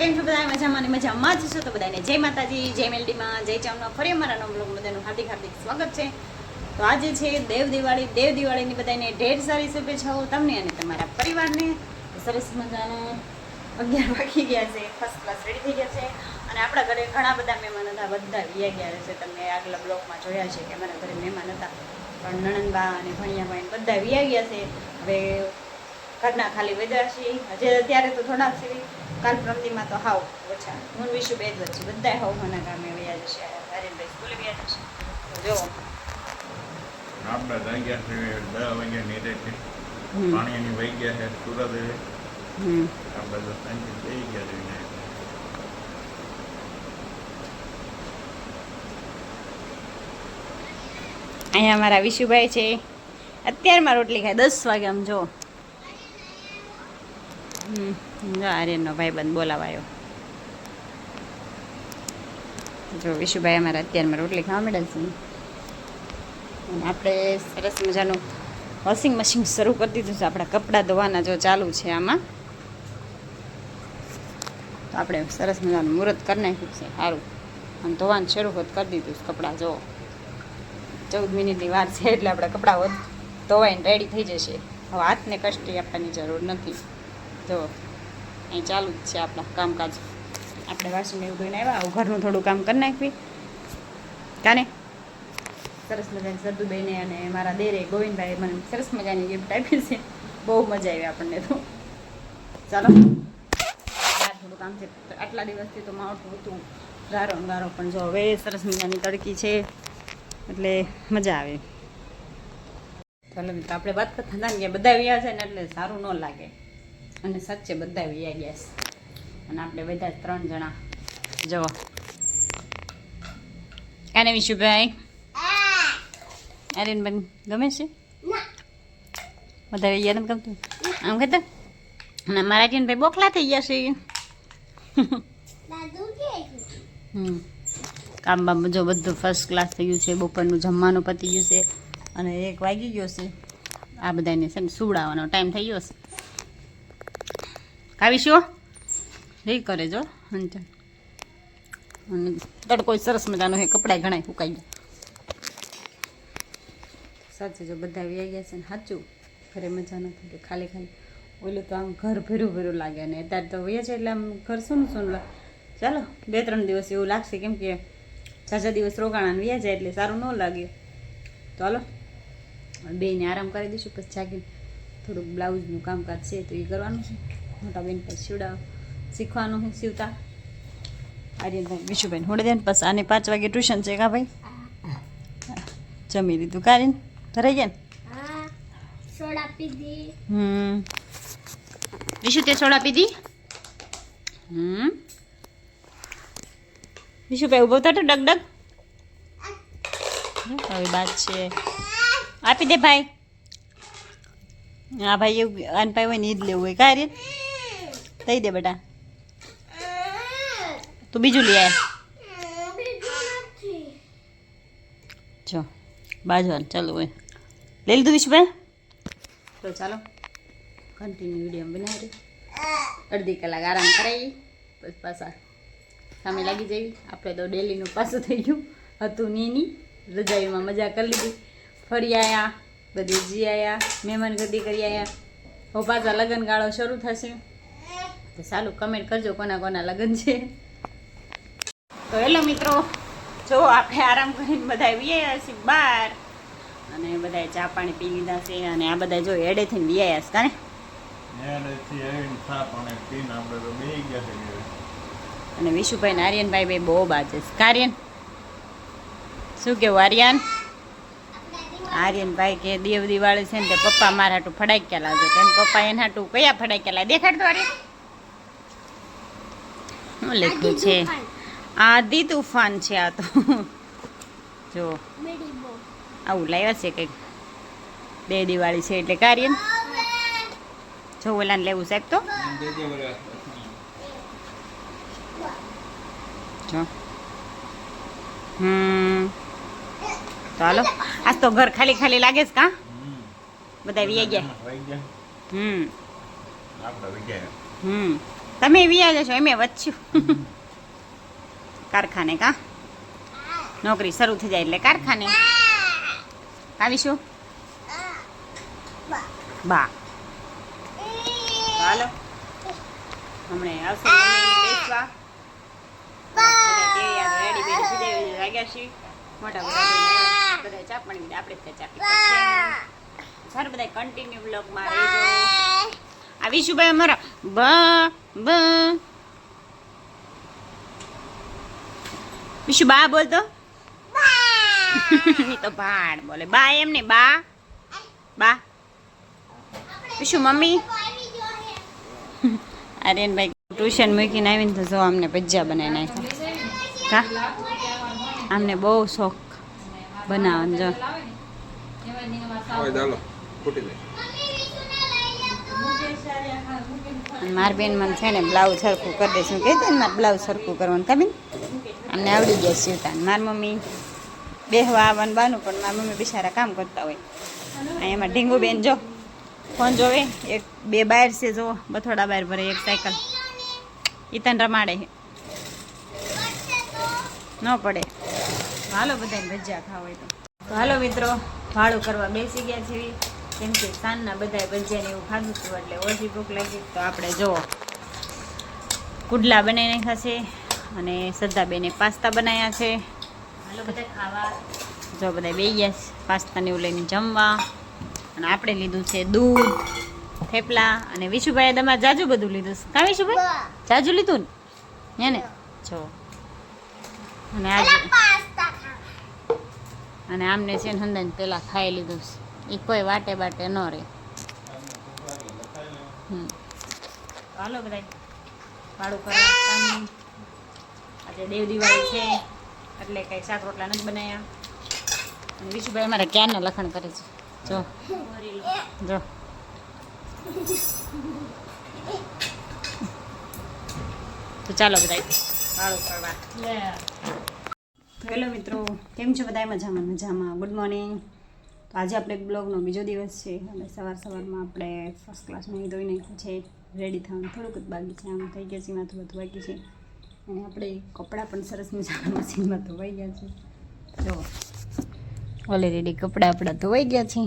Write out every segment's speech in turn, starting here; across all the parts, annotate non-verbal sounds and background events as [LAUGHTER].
કેમ છો બધા મજામાં ને મજામાં જ છો તો બધાને જય માતાજી, જય મેલડીમાં, જય ચામના. ફરી અમારા નવ બ્લોગ બધાનું હાર્દિક હાર્દિક સ્વાગત છે. તો આજે છે દેવ દિવાળી. દેવ દિવાળીની બધાને ઢેર સારી શુભેચ્છાઓ તમને અને તમારા પરિવારને. સરસ મજાનો અગિયાર વાગી ગયા છે. ફર્સ્ટ ક્લાસ રેડી થઈ ગયા છે. અને આપણા ઘરે ઘણા બધા મહેમાન હતા. બધા વ્યા ગયા છે. તમે આગલા બ્લોકમાં જોયા છે કે અમારા ઘરે મહેમાન હતા. પણ નણંદબા અને ભણિયાભાઈ બધા વ્યા ગયા છે. હવે ઘરના ખાલી વેદા છે હજે અત્યારે તો થોડાક છે. કાલ પ્રમદીમાં તો હાવ ઓછા. હું વિશુ બે જ વચ્ચે. બધા હાવ મને ગામે વ્યા જશે. હરેનભાઈ સ્કૂલે વ્યા જશે જો આપણા થઈ ગયા છે દસ વાગ્યા નીરે છે. પાણી એની વહી ગયા છે સુરત આપણે તો સાંજે થઈ ગયા છે વિનાયક. અહીંયા મારા વિશુભાઈ છે. અત્યારમાં રોટલી ખાય. દસ વાગે આમ જો હમ, આર્યનનો ભાઈબંધ બોલાવાયો. જો વિશુભાઈ અમારા અત્યારમાં રોટલી ખાવા મળ્યા છે. અને આપણે સરસ મજાનું વોશિંગ મશીન શરૂ કરી દીધું છે. આપણા કપડાં ધોવાના જો ચાલુ છે આમાં. તો આપણે સરસ મજાનું મુહૂર્ત કરી નાખ્યું છે. સારું. અને ધોવાનું શરૂ કરી દીધું છે કપડાં, જો. ચૌદ મિનિટની વાર છે એટલે આપણા કપડાં ધોવાઈને રેડી થઈ જશે. હવે હાથને કષ્ટી આપવાની જરૂર નથી. જો. અહીં ચાલુ જ છે આપણા કામકાજ. આપણે વાસણ એવું ધોઈને આવ્યા. આવું ઘરનું થોડું કામ કરી નાખવી. કાને? સરસ મજાની સરદુબેને અને મારા દેરે ગોવિંદભાઈ મને સરસ મજાની ગિફ્ટ આપી છે. બહુ મજા આવી આપણને તો. ચાલો. થોડું કામ છે. આટલા દિવસથી તો માવઠું હતું. ગારો ગારો, પણ જો હવે સરસ મજાની તડકી છે. એટલે મજા આવે. ચાલો મિત્રો, આપણે વાત કરતા ને બધા વ્યા છે ને એટલે સારું ન લાગે. અને સાચે બધા વ્યા ગયા છે. અને આપણે બધા ત્રણ જણા. જવો કાને વિશુભાઈ? આર્યનબેન ગમે છે? બધા વ્યા નથી ગમતું? આમ કહેતા અને મારા આર્યનભાઈ બોખલા થઈ ગયા છે. હમ. કામ બામ જો બધું ફર્સ્ટ ક્લાસ થઈ ગયું છે બપોરનું જમવાનું પતી ગયું છે અને એક વાગી ગયો છે. આ બધાને છે ને સુવડાવવાનો ટાઈમ થઈ ગયો છે. કાવીશું એ કરે જો અંચન અને તડકો સરસ મજાનો હે કપડાં ઘણા સુકાઈ ગયા. સાચું જો, બધા વ્યાઈ ગયા છે ને સાચું ઘરે મજા નથી કે ખાલી ખાલી. ઓલું તો આમ ઘર ભર્યું ભર્યું લાગે અને અત્યારે તો વ્યા છે એટલે આમ ઘર શું શું ચાલો, બે ત્રણ દિવસ એવું લાગશે કેમ કે ઝાઝા દિવસ રોકાણા વ્યા જાય એટલે સારું ન લાગે. હાલો બેને આરામ કરી દઈશું, પછી જાગીને થોડુંક બ્લાઉઝનું કામકાજ છે તો એ કરવાનું છે. મોટા બેન પછી સીવડાવ શીખવાનું છે સીવતા આર્યનભાઈ વિશુભાઈ હોડે દે ને પછી આને પાંચ વાગે ટ્યુશન છે કા ભાઈ? જમી લીધું કારીન? ધરાઈ ગયા ને? હા સોડા પીધી. હમ. વિશુ તે સોડા પીધી? હમ. વિશુભાઈ ઊભો થતો ડગ ડગ. હવે બાદ છે. આપી દે ભાઈ. હા ભાઈ એવું આન ભાઈ હોય ને જ લેવું હોય. કાંઈ રીત દઈ દે બેટા. તું બીજું લઈ આય. જો, બાજવાનું, ચાલો હોય. લઈ લીધું વિશુભાઈ તો ચાલો કન્ટિન્યુ વીડિયો બનાવી અડધી કલાક આરામ કરાવી પછી પાછા સામે લાગી જવી આપણે તો ડેલીનું પાછું થઈ ગયું. હતું નીની. રજાઈમાં મજા કરી લીધી. ફરી આવ્યા બધી જી આવ્યા મહેમાન ગતિ કરી આવ્યા હવે પાછા લગ્ન ગાળો શરૂ થશે. તો સારું કમેન્ટ કરજો કોના કોના લગ્ન છે. તો હેલો મિત્રો જો આપણે આરામ કરીને બધા વિયા છીએ બહાર. અને બધા ચા પાણી પી લીધા છે અને આ બધા જો એડેથી વિયા છે કાને? ત્યાંથી આવીને ચા પાણી પીને આપણે તો બેસી ગયા છે ઘરે. અને વિશુભાઈ ને આર્યનભાઈ ભાઈ બહુ બાજે છે. કાર્યન શું કેવું આર્યન? આર્યનભાઈ કે દેવ દિવાળી છે ને તે પપ્પા મારા હાટું ફડાક્યા લાગે પપ્પા એના હાટું કયા ફડાક્યા લાગે? દેખાડતો આર્યન. શું લખ્યું છે આદિ તુફાન છે આ તો જો બીડી બો આવું લાવ્યા છે કંઈક બે દિવાળી છે એટલે કાર્યન જો ઓલાને લેવું સાહેબ તો। જો। હમ તો હાલો આજ તો ઘર ખાલી ખાલી લાગે છે કા હમ. બધા વી ગયા વહી ગયા હમ આપણે વહી ગયા હમ તમે વ્યા જશો, એમે વચ્યું કારખાને કા? નોકરી શરૂ થઈ જાય એટલે કારખાને. આવીશું બા. હાલો. હમણે આવશે બેસવા. મોટા બધા ચા પાણી આપણે ચા પીતા સારું બધા કન્ટિન્યુ બ્લોગમાં રહેજો. આ વિશુભાઈ અમારા. બા બ. વિશુ બા બોલતો ઈ [LAUGHS] તો ભાડ બોલે. બા એમ ને બા. બા. વિશુ મમ્મી. [LAUGHS] આર્યનભાઈ ટ્યુશન મૂકીને આવીને તો જો અમને ભજીયા બનાવી નાખ્યા. કા? અમને બહુ શોખ. બનાવવાનો જો. મારી બેન મને છે ને બ્લાઉઝ સરખું કરી દઈશું કહી દે ને મારે બ્લાઉઝ સરખું કરવાનું તમે અમને આવડી ગયા સીવતા. મારી મમ્મી બેહવા આવવાનું બાનું, પણ મારી મમ્મી બિચારા કામ કરતા હોય. એમાં ઢીંગુ બેન જો, ફોન જોવે. એક, બે બાર છે જો બથોડા બાર ભરે, એક સાયકલ. ઈતન તને રમાડે. ન પડે. હાલો બધાને ભજીયા ખાવા હોય તો. હાલો મિત્રો, ભાડું કરવા બેસી ગયા છે કેમ કે સાંજના બધા ભજીયાને એવું ખાધું હતું એટલે ઓછી ભૂખ લાગી. તો આપણે જુઓ કુડલા બનાવી નાખ્યા છે અને શ્રદ્ધાબેને પાસ્તા બનાવ્યા છે. હાલો બધા ખાવા. જો બધા બે ગયા છે પાસ્તાને એવું લઈને જમવા. અને આપણે લીધું છે દૂધ થેપલા અને વિશુભાઈએ તમારે જાજુ બધું લીધું છે. કાં વિશુભાઈ? જાજુ લીધું ને? હે ને? જો. અને આજે અને આમને છે ને હંદાને પેલા ખાઈ લીધું છે. એ કોઈ વાટે બાટે ન રહે. હમ. હાલો બધા ભાડું કરવા આજે દેવ દિવાળી છે એટલે કઈ શાક રોટલા નથી બનાવ્યા વિશુભાઈ અમારે ક્યારના લખણ કરે છે? જો. જો. તો ચાલો બધા ભાડું કરવા હેલો મિત્રો કેમ છો બધા મજામાં મજામાં. ગુડ મોર્નિંગ તો આજે આપણે બ્લોગનો બીજો દિવસ છે. અને સવાર સવારમાં આપણે ફર્સ્ટ ક્લાસમાં ધોઈ નાખ્યું છે. રેડી થવાનું થોડુંક જ બાકી છે. આમ થઈ ગયા છે માથું બધું બાકી છે. અને આપણે કપડાં પણ સરસ મજાના મશીનમાં ધોવાઈ ગયા છે. જો ઓલરેડી કપડાં આપણા ધોવાઈ ગયા છે.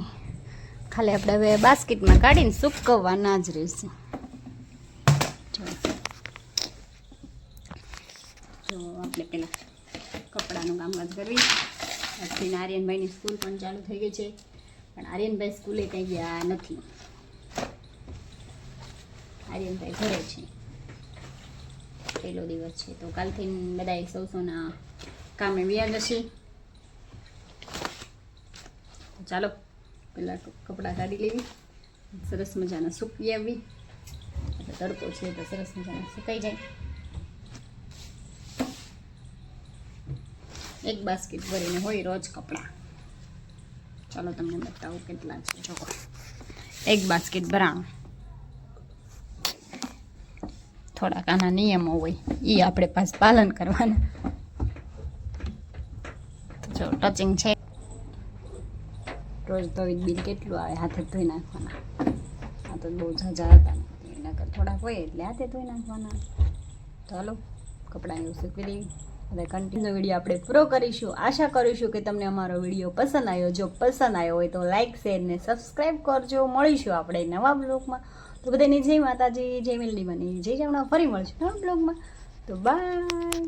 ખાલી આપણે હવે બાસ્કેટમાં કાઢીને સૂકવવાના જ રહેશે. જો આપણે પેલા કપડાનું કામકાજ કરવી પછી આર્યનભાઈની સ્કૂલ પણ ચાલુ થઈ ગઈ છે. પણ આર્યનભાઈ સ્કૂલે કંઈ ગયા નથી. આર્યનભાઈ ઘરે છે. પહેલો દિવસ છે. તો કાલથી બધા સૌ સૌના કામે વ્યા જશે. ચાલો, પહેલાં કપડાં કાઢી લેવી. સરસ મજાના સૂકવી આવી. તડકો છે તો સરસ મજાના સુકાઈ જાય. એક બાસ્કેટ ભરીને હોય રોજ કપડાં. ચાલો તમને બતાવું કેટલા છે. જો એક બાસ્કેટ ભરાણું. થોડાક આના નિયમો હોય એ આપણે પાસ પાલન કરવાના. તો જો, ટચિંગ છે. રોજ ધોઈ બિલ કેટલું આવે? હાથે ધોઈ નાખવાના. આ તો બહુ ઝાઝા હતા. થોડાક હોય એટલે હાથે ધોઈ નાખવાના. ચાલો, કપડાં એવું સૂકવી દેવી હવે કન્ટિન્યુ વીડિયો આપણે પૂરો કરીશું. આશા કરીશું કે તમને અમારો વીડિયો પસંદ આવ્યો. જો પસંદ આવ્યો હોય તો લાઇક શેર ને સબસ્ક્રાઈબ કરજો. મળીશું આપણે નવા બ્લોગમાં. તો બધાને જય માતાજી, જય મેલડી બની જય જમણા. ફરી મળશું નવા બ્લોગમાં. તો બાય